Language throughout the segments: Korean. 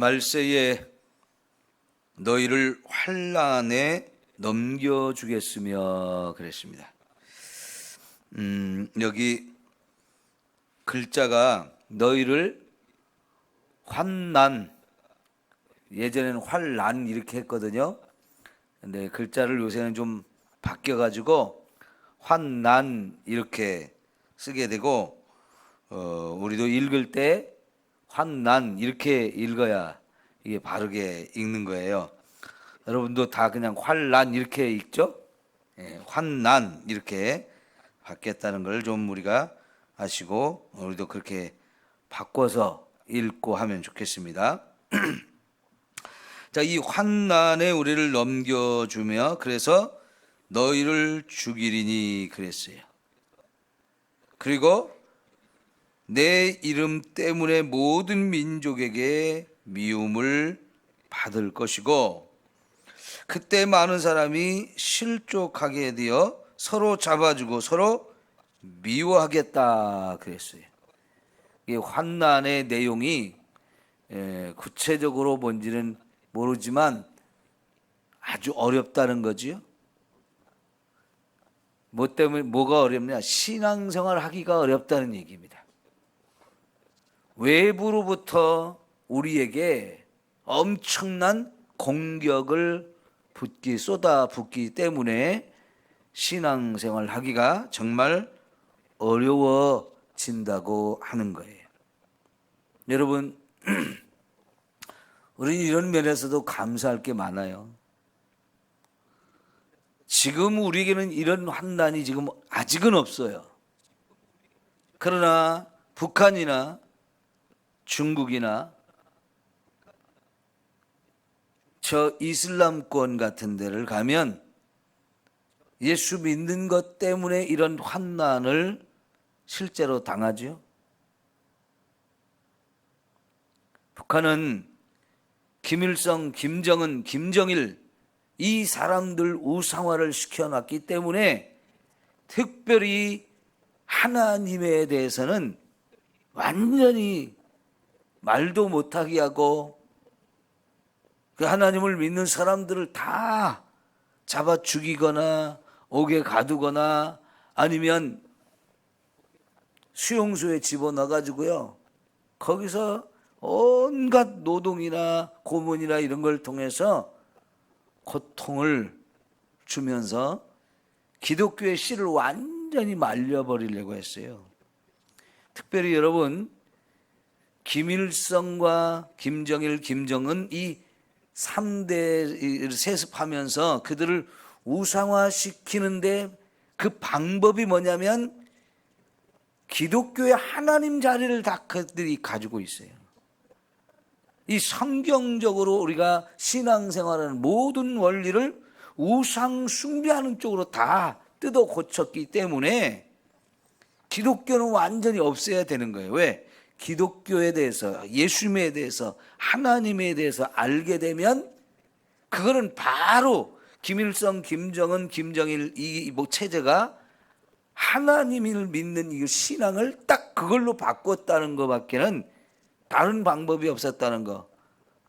말세에 너희를 환란에 넘겨주겠으며 그랬습니다. 음, 여기 글자가 너희를 환난 예전에는 환란 이렇게 했거든요. 근데 글자를 요새는 좀 바뀌어 가지고 환난 이렇게 쓰게 되고 어, 우리도 읽을 때 환난 이렇게 읽어야 이게 바르게 읽는 거예요. 여러분도 다 그냥 환란 이렇게 읽죠? 예, 환난 이렇게 바뀌었다는 걸 좀 우리가 아시고 우리도 그렇게 바꿔서 읽고 하면 좋겠습니다. 자, 이 환난에 우리를 넘겨주며 그래서 너희를 죽이리니 그랬어요. 그리고 내 이름 때문에 모든 민족에게 미움을 받을 것이고 그때 많은 사람이 실족하게 되어 서로 잡아주고 서로 미워하겠다 그랬어요. 이 환난의 내용이 에, 구체적으로 뭔지는 모르지만 아주 어렵다는 거지요. 뭐 때문에 뭐가 어렵냐? 신앙생활 하기가 어렵다는 얘기입니다. 외부로부터 우리에게 엄청난 공격을 붓기 쏟아 붓기 때문에 신앙생활 하기가 정말 어려워진다고 하는 거예요. 여러분 우리는 이런 면에서도 감사할 게 많아요. 지금 우리에게는 이런 환난이 지금 아직은 없어요. 그러나 북한이나 중국이나 저 이슬람권 같은 데를 가면 예수 믿는 것 때문에 이런 환난을 실제로 당하죠. 북한은 김일성, 김정은, 김정일 이 사람들 우상화를 시켜놨기 때문에 특별히 하나님에 대해서는 완전히 말도 못하게 하고 그 하나님을 믿는 사람들을 다 잡아 죽이거나 옥에 가두거나 아니면 수용소에 집어넣어 가지고요. 거기서 온갖 노동이나 고문이나 이런 걸 통해서 고통을 주면서 기독교의 씨를 완전히 말려버리려고 했어요. 특별히 여러분, 김일성과 김정일, 김정은 이 3대를 세습하면서 그들을 우상화시키는데 그 방법이 뭐냐면 기독교의 하나님 자리를 다 그들이 가지고 있어요. 이 성경적으로 우리가 신앙생활하는 모든 원리를 우상 숭배하는 쪽으로 다 뜯어 고쳤기 때문에 기독교는 완전히 없애야 되는 거예요. 왜? 기독교에 대해서, 예수님에 대해서, 하나님에 대해서 알게 되면 그거는 바로 김일성, 김정은, 김정일 이 뭐 체제가 하나님을 믿는 이 신앙을 딱 그걸로 바꿨다는 것밖에는 다른 방법이 없었다는 거.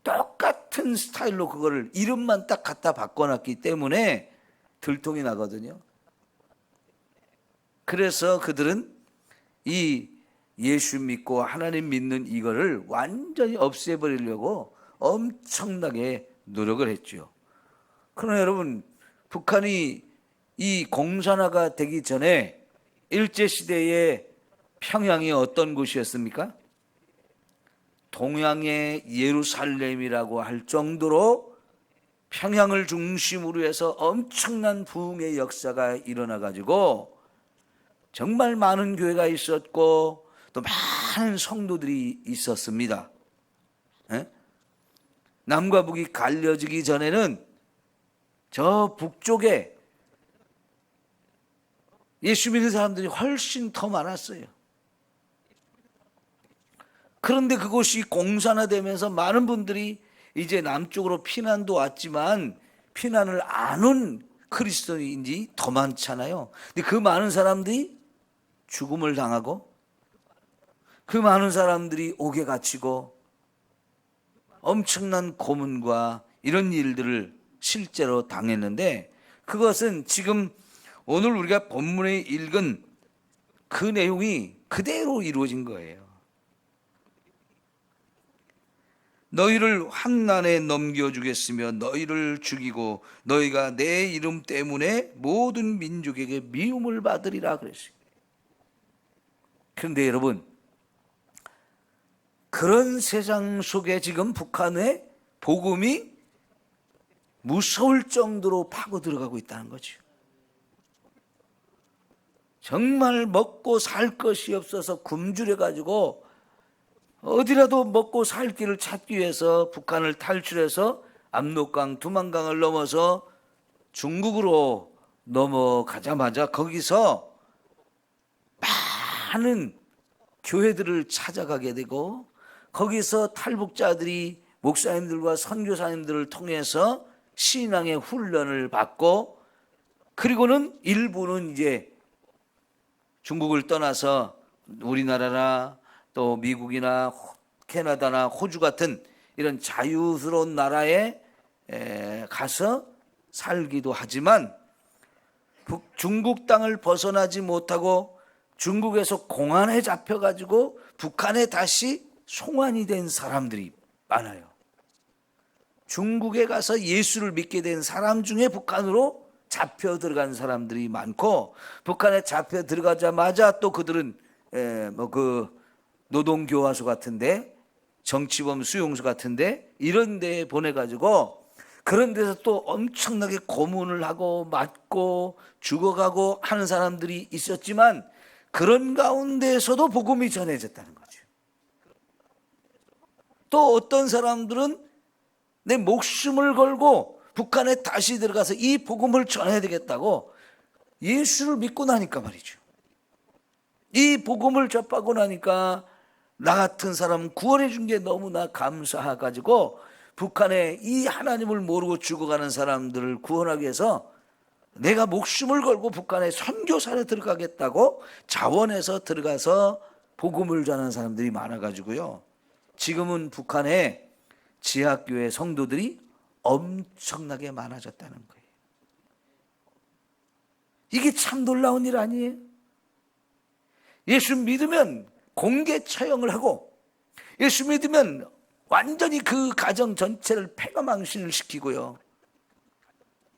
똑같은 스타일로 그거를 이름만 딱 갖다 바꿔놨기 때문에 들통이 나거든요. 그래서 그들은 이 예수 믿고 하나님 믿는 이거를 완전히 없애버리려고 엄청나게 노력을 했죠. 그러나 여러분, 북한이 이 공산화가 되기 전에 일제시대에 평양이 어떤 곳이었습니까? 동양의 예루살렘이라고 할 정도로 평양을 중심으로 해서 엄청난 부흥의 역사가 일어나 가지고 정말 많은 교회가 있었고 또 많은 성도들이 있었습니다. 예? 남과 북이 갈려지기 전에는 저 북쪽에 예수 믿는 사람들이 훨씬 더 많았어요. 그런데 그곳이 공산화되면서 많은 분들이 이제 남쪽으로 피난도 왔지만 피난을 안 온 크리스도인이 더 많잖아요. 근데 그 많은 사람들이 죽음을 당하고 그 많은 사람들이 옥에 갇히고 엄청난 고문과 이런 일들을 실제로 당했는데 그것은 지금 오늘 우리가 본문에 읽은 그 내용이 그대로 이루어진 거예요. 너희를 환난에 넘겨주겠으며 너희를 죽이고 너희가 내 이름 때문에 모든 민족에게 미움을 받으리라 그랬어요. 그런데 여러분 그런 세상 속에 지금 북한의 복음이 무서울 정도로 파고 들어가고 있다는 거죠. 정말 먹고 살 것이 없어서 굶주려 가지고 어디라도 먹고 살 길을 찾기 위해서 북한을 탈출해서 압록강, 두만강을 넘어서 중국으로 넘어가자마자 거기서 많은 교회들을 찾아가게 되고 거기서 탈북자들이 목사님들과 선교사님들을 통해서 신앙의 훈련을 받고 그리고는 일부는 이제 중국을 떠나서 우리나라나 또 미국이나 호- 캐나다나 호주 같은 이런 자유스러운 나라에 에, 가서 살기도 하지만 북- 중국 땅을 벗어나지 못하고 중국에서 공안에 잡혀가지고 북한에 다시 송환이 된 사람들이 많아요. 중국에 가서 예수를 믿게 된 사람 중에 북한으로 잡혀 들어간 사람들이 많고 북한에 잡혀 들어가자마자 또 그들은 뭐 그 노동교화소 같은데 정치범 수용소 같은데 이런 데에 보내가지고 그런 데서 또 엄청나게 고문을 하고 맞고 죽어가고 하는 사람들이 있었지만 그런 가운데에서도 복음이 전해졌다는 거죠. 또 어떤 사람들은 내 목숨을 걸고 북한에 다시 들어가서 이 복음을 전해야 되겠다고 예수를 믿고 나니까 말이죠. 이 복음을 접하고 나니까 나 같은 사람 구원해 준 게 너무나 감사해 가지고 북한에 이 하나님을 모르고 죽어가는 사람들을 구원하기 위해서 내가 목숨을 걸고 북한에 선교사로 들어가겠다고 자원해서 들어가서 복음을 전하는 사람들이 많아 가지고요. 지금은 북한에 지하교회 성도들이 엄청나게 많아졌다는 거예요. 이게 참 놀라운 일 아니에요? 예수 믿으면 공개 처형을 하고 예수 믿으면 완전히 그 가정 전체를 폐가망신을 시키고요.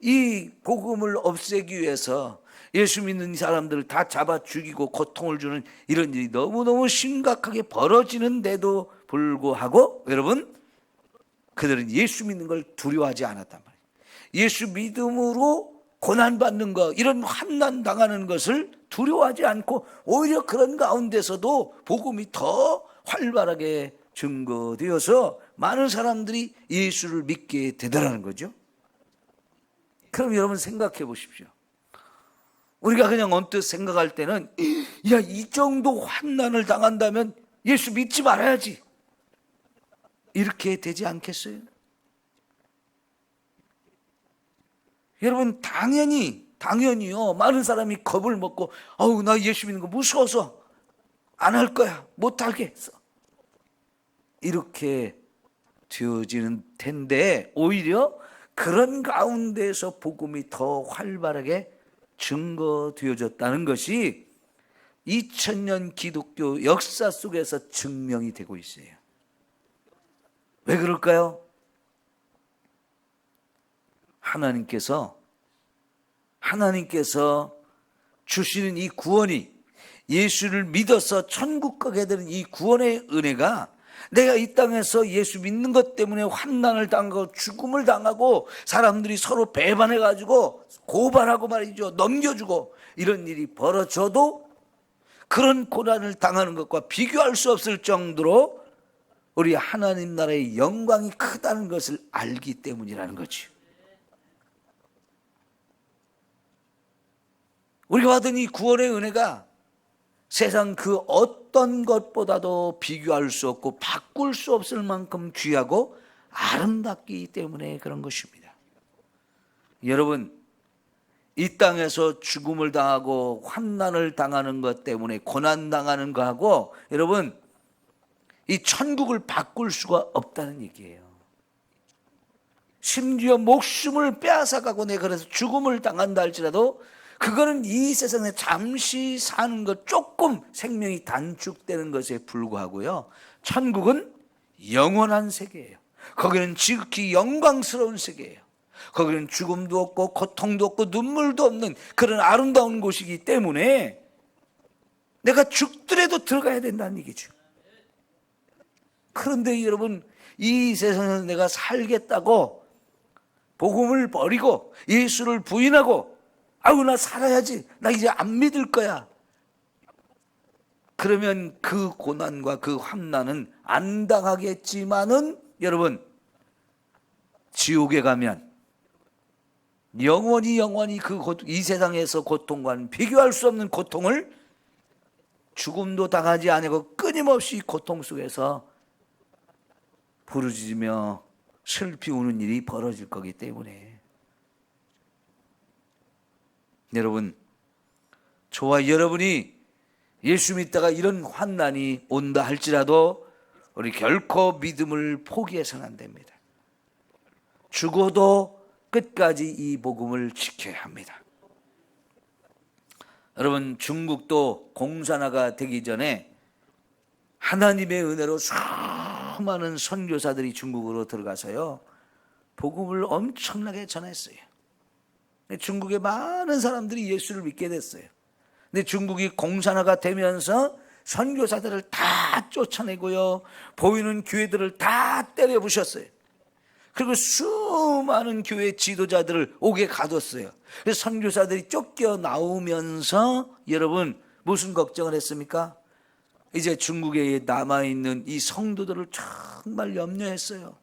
이 복음을 없애기 위해서 예수 믿는 사람들을 다 잡아 죽이고 고통을 주는 이런 일이 너무너무 심각하게 벌어지는데도 불구하고 여러분 그들은 예수 믿는 걸 두려워하지 않았단 말이에요. 예수 믿음으로 고난받는 것, 이런 환난 당하는 것을 두려워하지 않고 오히려 그런 가운데서도 복음이 더 활발하게 증거되어서 많은 사람들이 예수를 믿게 되더라는 거죠. 그럼 여러분 생각해 보십시오. 우리가 그냥 언뜻 생각할 때는 야, 이 정도 환난을 당한다면 예수 믿지 말아야지. 이렇게 되지 않겠어요? 여러분 당연히 당연히요. 많은 사람이 겁을 먹고 아우 나 예수 믿는 거 무서워서 안 할 거야. 못 하겠어. 이렇게 되어지는 텐데 오히려 그런 가운데서 복음이 더 활발하게 증거되어졌다는 것이 2000년 기독교 역사 속에서 증명이 되고 있어요. 왜 그럴까요? 하나님께서 하나님께서 주시는 이 구원이 예수를 믿어서 천국 가게 되는 이 구원의 은혜가 내가 이 땅에서 예수 믿는 것 때문에 환난을 당하고 죽음을 당하고 사람들이 서로 배반해 가지고 고발하고 말이죠. 넘겨주고 이런 일이 벌어져도 그런 고난을 당하는 것과 비교할 수 없을 정도로 우리 하나님 나라의 영광이 크다는 것을 알기 때문이라는 거죠. 우리가 받은 이 구원의 은혜가 세상 그 어떤 것보다도 비교할 수 없고 바꿀 수 없을 만큼 귀하고 아름답기 때문에 그런 것입니다. 여러분, 이 땅에서 죽음을 당하고 환난을 당하는 것 때문에 고난 당하는 거하고 여러분 이 천국을 바꿀 수가 없다는 얘기예요. 심지어 목숨을 빼앗아가고 내 그래서 죽음을 당한다 할지라도 그거는 이 세상에 잠시 사는 것 조금 생명이 단축되는 것에 불구하고요. 천국은 영원한 세계예요. 거기는 지극히 영광스러운 세계예요. 거기는 죽음도 없고 고통도 없고 눈물도 없는 그런 아름다운 곳이기 때문에 내가 죽더라도 들어가야 된다는 얘기죠. 그런데 여러분 이 세상에서 내가 살겠다고 복음을 버리고 예수를 부인하고 아우 나 살아야지. 나 이제 안 믿을 거야. 그러면 그 고난과 그 환난은 안 당하겠지만은 여러분 지옥에 가면 영원히 영원히 그 이 세상에서 고통과는 비교할 수 없는 고통을 죽음도 당하지 아니고 끊임없이 고통 속에서 부르짖으며 슬피 우는 일이 벌어질 거기 때문에 여러분 저와 여러분이 예수 믿다가 이런 환난이 온다 할지라도 우리 결코 믿음을 포기해서는 안 됩니다. 죽어도 끝까지 이 복음을 지켜야 합니다. 여러분 중국도 공산화가 되기 전에 하나님의 은혜로 수 많은 선교사들이 중국으로 들어가서요 복음을 엄청나게 전했어요. 중국의 많은 사람들이 예수를 믿게 됐어요. 근데 중국이 공산화가 되면서 선교사들을 다 쫓아내고요 보이는 교회들을 다 때려 부셨어요. 그리고 수많은 교회 지도자들을 옥에 가뒀어요. 선교사들이 쫓겨 나오면서 여러분 무슨 걱정을 했습니까? 이제 중국에 남아있는 이 성도들을 정말 염려했어요.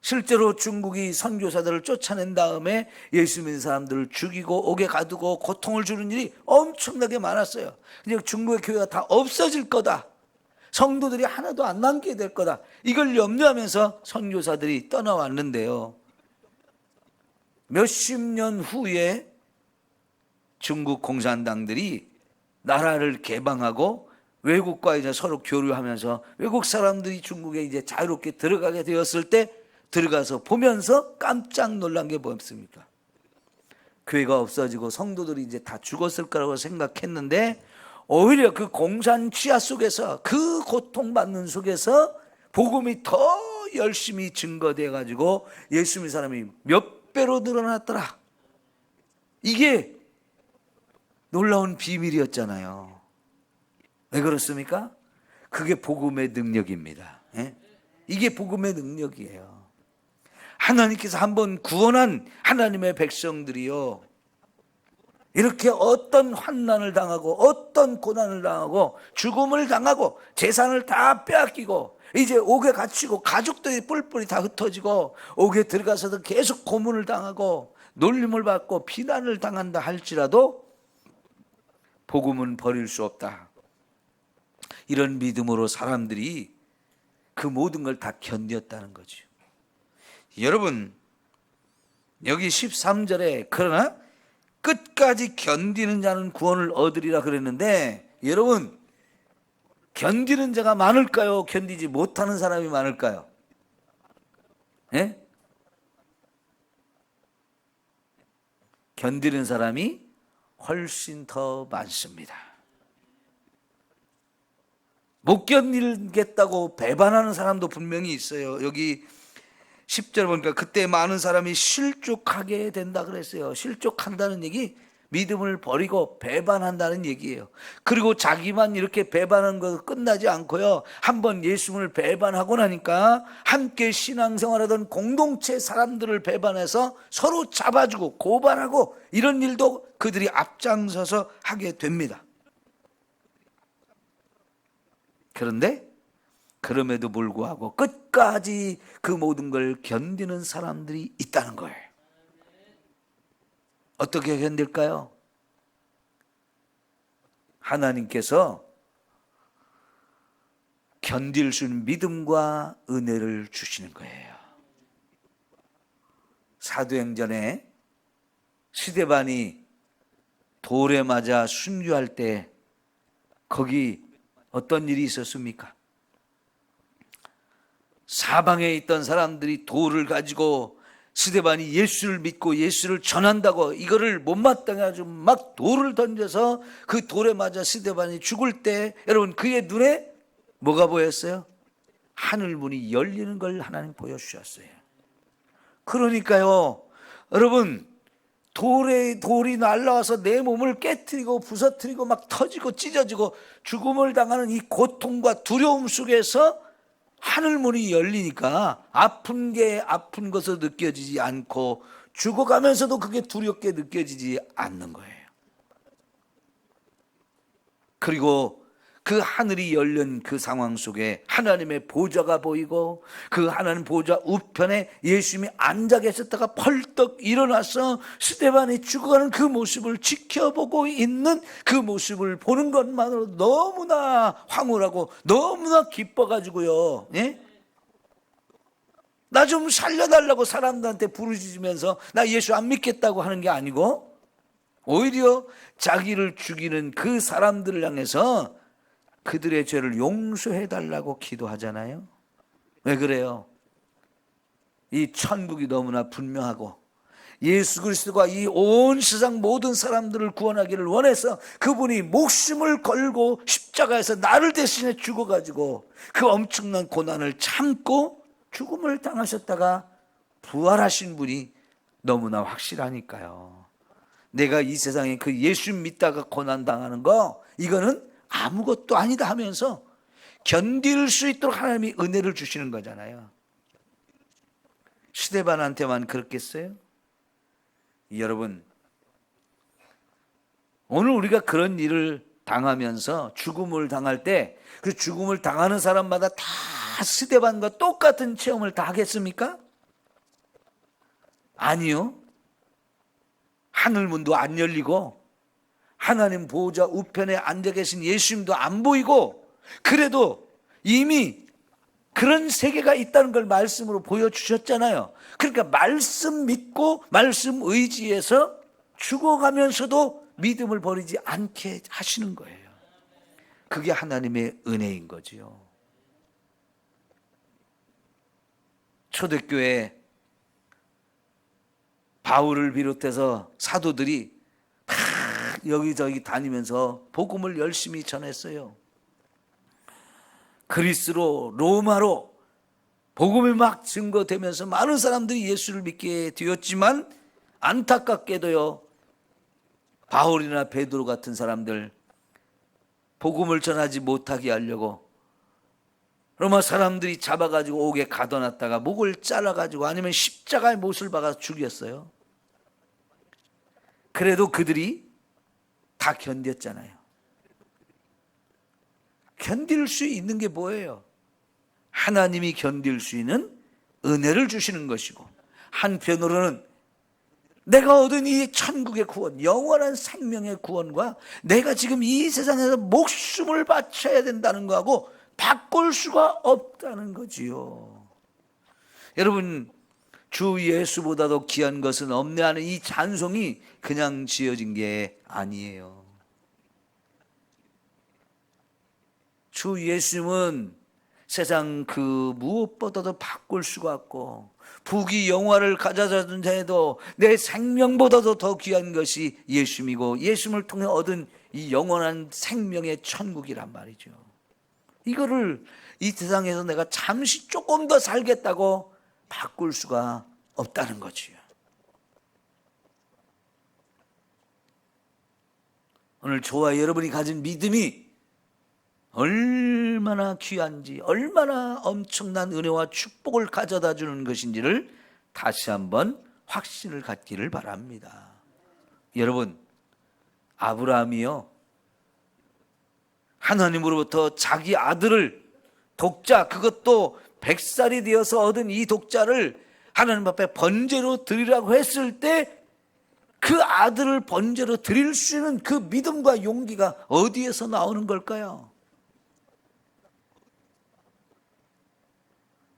실제로 중국이 선교사들을 쫓아낸 다음에 예수 믿는 사람들을 죽이고 옥에 가두고 고통을 주는 일이 엄청나게 많았어요. 이제 중국의 교회가 다 없어질 거다. 성도들이 하나도 안 남게 될 거다. 이걸 염려하면서 선교사들이 떠나왔는데요. 몇십 년 후에 중국 공산당들이 나라를 개방하고 외국과 이제 서로 교류하면서 외국 사람들이 중국에 이제 자유롭게 들어가게 되었을 때 들어가서 보면서 깜짝 놀란 게 뭐였습니까? 교회가 없어지고 성도들이 이제 다 죽었을 거라고 생각했는데 오히려 그 공산 치하 속에서 그 고통받는 속에서 복음이 더 열심히 증거돼 가지고 예수 믿는 사람이 몇 배로 늘어났더라. 이게 놀라운 비밀이었잖아요. 왜 그렇습니까? 그게 복음의 능력입니다. 예? 이게 복음의 능력이에요. 하나님께서 한번 구원한 하나님의 백성들이요. 이렇게 어떤 환난을 당하고 어떤 고난을 당하고 죽음을 당하고 재산을 다 빼앗기고 이제 옥에 갇히고 가족들이 뿔뿔이 다 흩어지고 옥에 들어가서도 계속 고문을 당하고 놀림을 받고 비난을 당한다 할지라도 복음은 버릴 수 없다. 이런 믿음으로 사람들이 그 모든 걸 다 견뎠다는 거죠. 여러분 여기 13절에 그러나 끝까지 견디는 자는 구원을 얻으리라 그랬는데 여러분 견디는 자가 많을까요? 견디지 못하는 사람이 많을까요? 예? 견디는 사람이 훨씬 더 많습니다. 못 견디겠다고 배반하는 사람도 분명히 있어요. 여기 10절 보니까 그때 많은 사람이 실족하게 된다 그랬어요. 실족한다는 얘기 믿음을 버리고 배반한다는 얘기예요. 그리고 자기만 이렇게 배반하는 거 끝나지 않고요. 한번 예수님을 배반하고 나니까 함께 신앙생활하던 공동체 사람들을 배반해서 서로 잡아주고 고발하고 이런 일도 그들이 앞장서서 하게 됩니다. 그런데 그럼에도 불구하고 끝까지 그 모든 걸 견디는 사람들이 있다는 거예요. 어떻게 견딜까요? 하나님께서 견딜 수 있는 믿음과 은혜를 주시는 거예요. 사도행전에 시대반이 돌에 맞아 순교할 때 거기 어떤 일이 있었습니까? 사방에 있던 사람들이 돌을 가지고 스데반이 예수를 믿고 예수를 전한다고 이거를 못마땅해 가지고 막 돌을 던져서 그 돌에 맞아 스데반이 죽을 때 여러분 그의 눈에 뭐가 보였어요? 하늘 문이 열리는 걸 하나님 보여주셨어요. 그러니까요, 여러분 돌에 돌이 날라와서 내 몸을 깨뜨리고 부서뜨리고 막 터지고 찢어지고 죽음을 당하는 이 고통과 두려움 속에서 하늘 문이 열리니까 아픈 게 아픈 것으로 느껴지지 않고 죽어가면서도 그게 두렵게 느껴지지 않는 거예요. 그리고 그 하늘이 열린 그 상황 속에 하나님의 보좌가 보이고 그 하나님 보좌 우편에 예수님이 앉아 계셨다가 펄떡 일어나서 스테반이 죽어가는 그 모습을 지켜보고 있는 그 모습을 보는 것만으로 너무나 황홀하고 너무나 기뻐가지고요. 예? 나 좀 살려달라고 사람들한테 부르짖으면서 나 예수 안 믿겠다고 하는 게 아니고 오히려 자기를 죽이는 그 사람들을 향해서 그들의 죄를 용서해 달라고 기도하잖아요. 왜 그래요? 이 천국이 너무나 분명하고 예수 그리스도가 이 온 세상 모든 사람들을 구원하기를 원해서 그분이 목숨을 걸고 십자가에서 나를 대신해 죽어가지고 그 엄청난 고난을 참고 죽음을 당하셨다가 부활하신 분이 너무나 확실하니까요. 내가 이 세상에 그 예수 믿다가 고난 당하는 거 이거는 아무것도 아니다 하면서 견딜 수 있도록 하나님이 은혜를 주시는 거잖아요. 시대반한테만 그렇겠어요? 여러분, 오늘 우리가 그런 일을 당하면서 죽음을 당할 때 그 죽음을 당하는 사람마다 다 스데반과 똑같은 체험을 다 하겠습니까? 아니요. 하늘문도 안 열리고 하나님 보호자 우편에 앉아 계신 예수님도 안 보이고 그래도 이미 그런 세계가 있다는 걸 말씀으로 보여주셨잖아요. 그러니까 말씀 믿고 말씀 의지해서 죽어가면서도 믿음을 버리지 않게 하시는 거예요. 그게 하나님의 은혜인 거지요. 초대교회 바울을 비롯해서 사도들이 다 여기저기 다니면서 복음을 열심히 전했어요. 그리스로 로마로 복음이 막 증거되면서 많은 사람들이 예수를 믿게 되었지만 안타깝게도요. 바울이나 베드로 같은 사람들 복음을 전하지 못하게 하려고 로마 사람들이 잡아가지고 옥에 가둬놨다가 목을 잘라가지고 아니면 십자가에 못을 박아서 죽였어요. 그래도 그들이 다 견뎠잖아요. 견딜 수 있는 게 뭐예요? 하나님이 견딜 수 있는 은혜를 주시는 것이고 한편으로는 내가 얻은 이 천국의 구원, 영원한 생명의 구원과 내가 지금 이 세상에서 목숨을 바쳐야 된다는 거하고 바꿀 수가 없다는 거지요. 여러분, 주 예수보다도 귀한 것은 없네 하는 이 찬송이 그냥 지어진 게 아니에요. 주 예수님은 세상 그 무엇보다도 바꿀 수가 없고 부귀 영화를 가져다준 해도 내 생명보다도 더 귀한 것이 예수님이고 예수님을 통해 얻은 이 영원한 생명의 천국이란 말이죠. 이거를 이 세상에서 내가 잠시 조금 더 살겠다고 바꿀 수가 없다는 거지요. 오늘 저와 여러분이 가진 믿음이 얼마나 귀한지, 얼마나 엄청난 은혜와 축복을 가져다 주는 것인지를 다시 한번 확신을 갖기를 바랍니다. 여러분, 아브라함이요. 하나님으로부터 자기 아들을 독자, 그것도 백살이 되어서 얻은 이 독자를 하나님 앞에 번제로 드리라고 했을 때 그 아들을 번제로 드릴 수 있는 그 믿음과 용기가 어디에서 나오는 걸까요?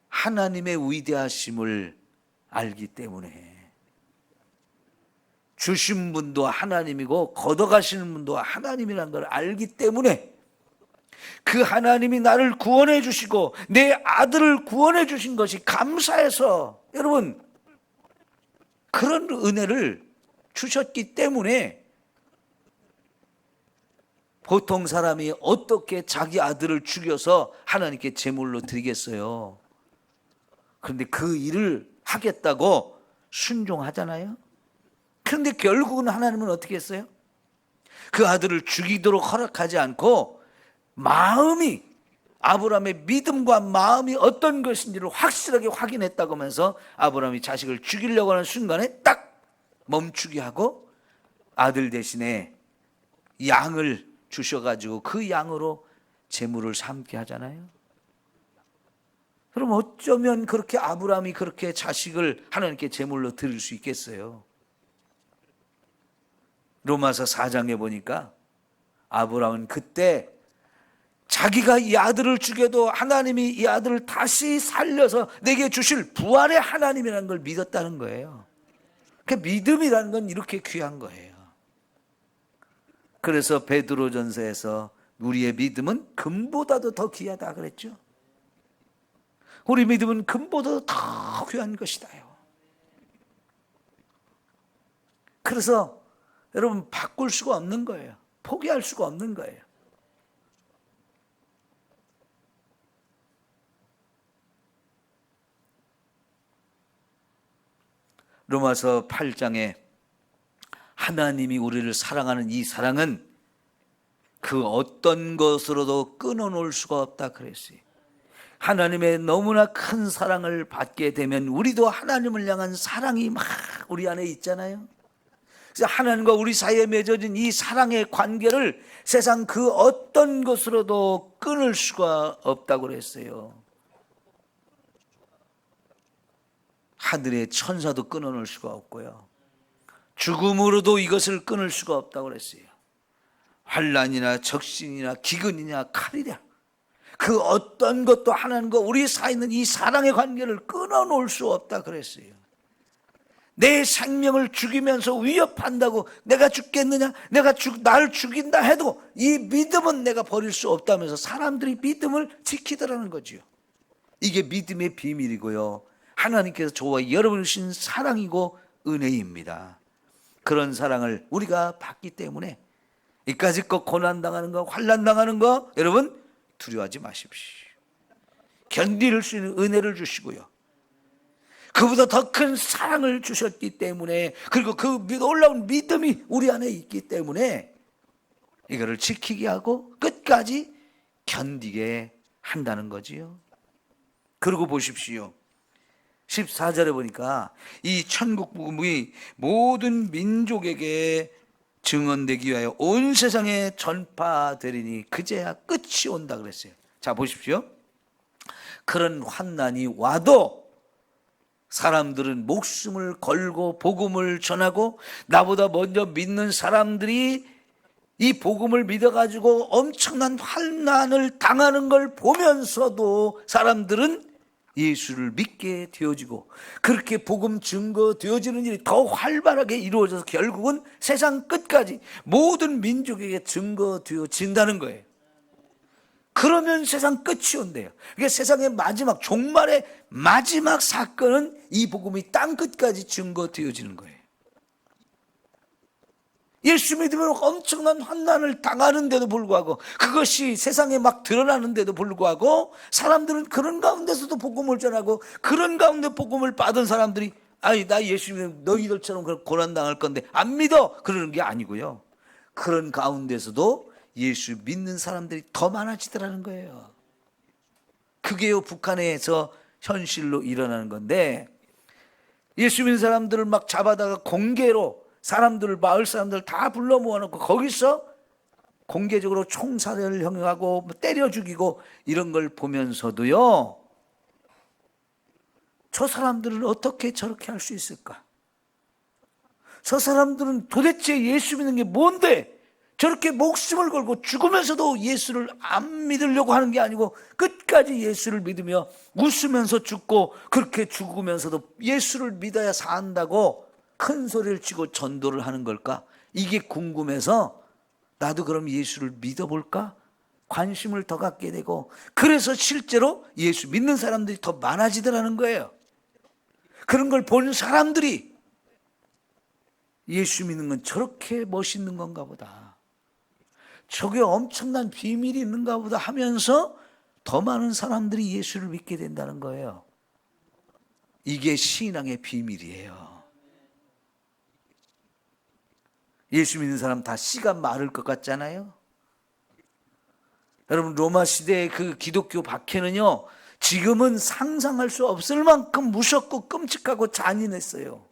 하나님의 위대하심을 알기 때문에 주신 분도 하나님이고 걷어가시는 분도 하나님이라는 걸 알기 때문에 그 하나님이 나를 구원해 주시고 내 아들을 구원해 주신 것이 감사해서 여러분 그런 은혜를 주셨기 때문에 보통 사람이 어떻게 자기 아들을 죽여서 하나님께 제물로 드리겠어요. 그런데 그 일을 하겠다고 순종하잖아요. 그런데 결국은 하나님은 어떻게 했어요? 그 아들을 죽이도록 허락하지 않고 마음이 아브라함의 믿음과 마음이 어떤 것인지를 확실하게 확인했다고 하면서 아브라함이 자식을 죽이려고 하는 순간에 딱 멈추게 하고 아들 대신에 양을 주셔가지고 그 양으로 재물을 삼게 하잖아요. 그럼 어쩌면 그렇게 아브라함이 그렇게 자식을 하나님께 제물로 드릴 수 있겠어요? 로마서 4장에 보니까 아브라함은 그때 자기가 이 아들을 죽여도 하나님이 이 아들을 다시 살려서 내게 주실 부활의 하나님이라는 걸 믿었다는 거예요. 그 믿음이라는 건 이렇게 귀한 거예요. 그래서 베드로전서에서 우리의 믿음은 금보다도 더 귀하다 그랬죠. 우리 믿음은 금보다 더 귀한 것이다요. 그래서 여러분 바꿀 수가 없는 거예요. 포기할 수가 없는 거예요. 로마서 8장에 하나님이 우리를 사랑하는 이 사랑은 그 어떤 것으로도 끊어놓을 수가 없다 그랬어요. 하나님의 너무나 큰 사랑을 받게 되면 우리도 하나님을 향한 사랑이 막 우리 안에 있잖아요. 그래서 하나님과 우리 사이에 맺어진 이 사랑의 관계를 세상 그 어떤 것으로도 끊을 수가 없다고 그랬어요. 하늘의 천사도 끊어놓을 수가 없고요. 죽음으로도 이것을 끊을 수가 없다고 그랬어요. 환란이나 적신이나 기근이냐 칼이냐 그 어떤 것도 하나님과 우리 사이에 있는 이 사랑의 관계를 끊어놓을 수 없다 그랬어요. 내 생명을 죽이면서 위협한다고 내가 죽겠느냐? 내가 죽, 날 죽인다 해도 이 믿음은 내가 버릴 수 없다면서 사람들이 믿음을 지키더라는 거지요. 이게 믿음의 비밀이고요. 하나님께서 저와 여러분을 주신 사랑이고 은혜입니다. 그런 사랑을 우리가 받기 때문에 이까지 것 고난 당하는 거, 환난 당하는 거 여러분 두려워하지 마십시오. 견딜 수 있는 은혜를 주시고요. 그보다 더 큰 사랑을 주셨기 때문에 그리고 그 놀라운 믿음이 우리 안에 있기 때문에 이거를 지키게 하고 끝까지 견디게 한다는 거지요. 그리고 보십시오. 14절에 보니까 이 천국 복음이 모든 민족에게 증언되기 위하여 온 세상에 전파되리니 그제야 끝이 온다 그랬어요. 자 보십시오. 그런 환난이 와도 사람들은 목숨을 걸고 복음을 전하고 나보다 먼저 믿는 사람들이 이 복음을 믿어가지고 엄청난 환난을 당하는 걸 보면서도 사람들은 예수를 믿게 되어지고 그렇게 복음 증거 되어지는 일이 더 활발하게 이루어져서 결국은 세상 끝까지 모든 민족에게 증거 되어진다는 거예요. 그러면 세상 끝이 온대요. 그게 세상의 마지막 종말의 마지막 사건은 이 복음이 땅 끝까지 증거 되어지는 거예요. 예수 믿으면 엄청난 환난을 당하는데도 불구하고 그것이 세상에 막 드러나는데도 불구하고 사람들은 그런 가운데서도 복음을 전하고 그런 가운데 복음을 받은 사람들이 아니 나 예수 믿으면 너희들처럼 고난 당할 건데 안 믿어 그러는 게 아니고요. 그런 가운데서도 예수 믿는 사람들이 더 많아지더라는 거예요. 그게요 북한에서 현실로 일어나는 건데 예수 믿는 사람들을 막 잡아다가 공개로 사람들을 마을 사람들 다 불러 모아놓고 거기서 공개적으로 총살을 형하고 뭐 때려 죽이고 이런 걸 보면서도요. 저 사람들은 어떻게 저렇게 할 수 있을까? 저 사람들은 도대체 예수 믿는 게 뭔데? 저렇게 목숨을 걸고 죽으면서도 예수를 안 믿으려고 하는 게 아니고 끝까지 예수를 믿으며 웃으면서 죽고 그렇게 죽으면서도 예수를 믿어야 산다고 큰 소리를 치고 전도를 하는 걸까? 이게 궁금해서 나도 그럼 예수를 믿어볼까? 관심을 더 갖게 되고 그래서 실제로 예수 믿는 사람들이 더 많아지더라는 거예요. 그런 걸 본 사람들이 예수 믿는 건 저렇게 멋있는 건가 보다. 저게 엄청난 비밀이 있는가 보다 하면서 더 많은 사람들이 예수를 믿게 된다는 거예요. 이게 신앙의 비밀이에요. 예수 믿는 사람 다 씨가 마를 것 같잖아요. 여러분 로마 시대의 그 기독교 박해는요. 지금은 상상할 수 없을 만큼 무섭고 끔찍하고 잔인했어요.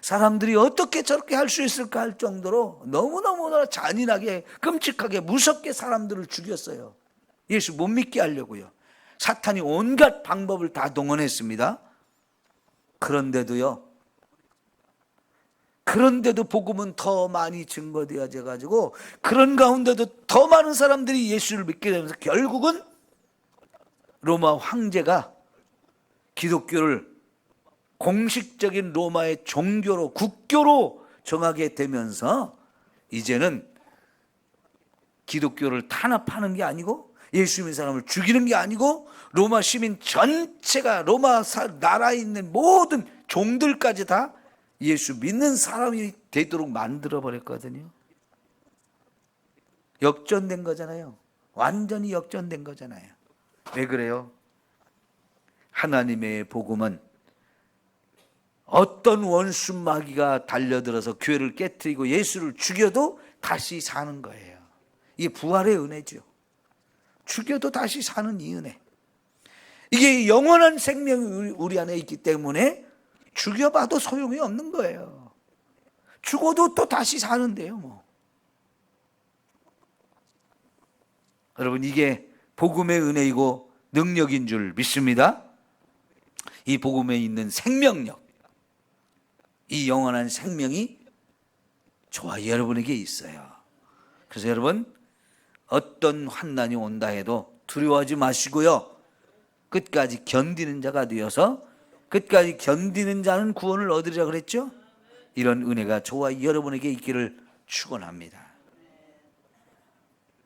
사람들이 어떻게 저렇게 할 수 있을까 할 정도로 너무너무나 잔인하게 끔찍하게 무섭게 사람들을 죽였어요. 예수 못 믿게 하려고요. 사탄이 온갖 방법을 다 동원했습니다. 그런데도요. 그런데도 복음은 더 많이 증거되어져 가지고 그런 가운데도 더 많은 사람들이 예수를 믿게 되면서 결국은 로마 황제가 기독교를 공식적인 로마의 종교로 국교로 정하게 되면서 이제는 기독교를 탄압하는 게 아니고 예수 믿는 사람을 죽이는 게 아니고 로마 시민 전체가 로마 사- 나라에 있는 모든 종들까지 다 예수 믿는 사람이 되도록 만들어 버렸거든요. 역전된 거잖아요. 완전히 역전된 거잖아요. 왜 그래요? 하나님의 복음은 어떤 원수 마귀가 달려들어서 교회를 깨뜨리고 예수를 죽여도 다시 사는 거예요. 이게 부활의 은혜죠. 죽여도 다시 사는 이 은혜. 이게 영원한 생명이 우리- 안에 있기 때문에 죽여봐도 소용이 없는 거예요. 죽어도 또 다시 사는데요, 뭐. 여러분, 이게 복음의 은혜이고 능력인 줄 믿습니다. 이 복음에 있는 생명력, 이 영원한 생명이 저와 여러분에게 있어요. 그래서 여러분, 어떤 환난이 온다 해도 두려워하지 마시고요. 끝까지 견디는 자가 되어서 끝까지 견디는 자는 구원을 얻으리라 그랬죠? 이런 은혜가 저와 여러분에게 있기를 축원합니다.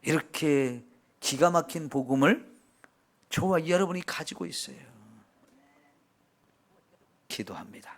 이렇게 기가 막힌 복음을 저와 여러분이 가지고 있어요. 기도합니다.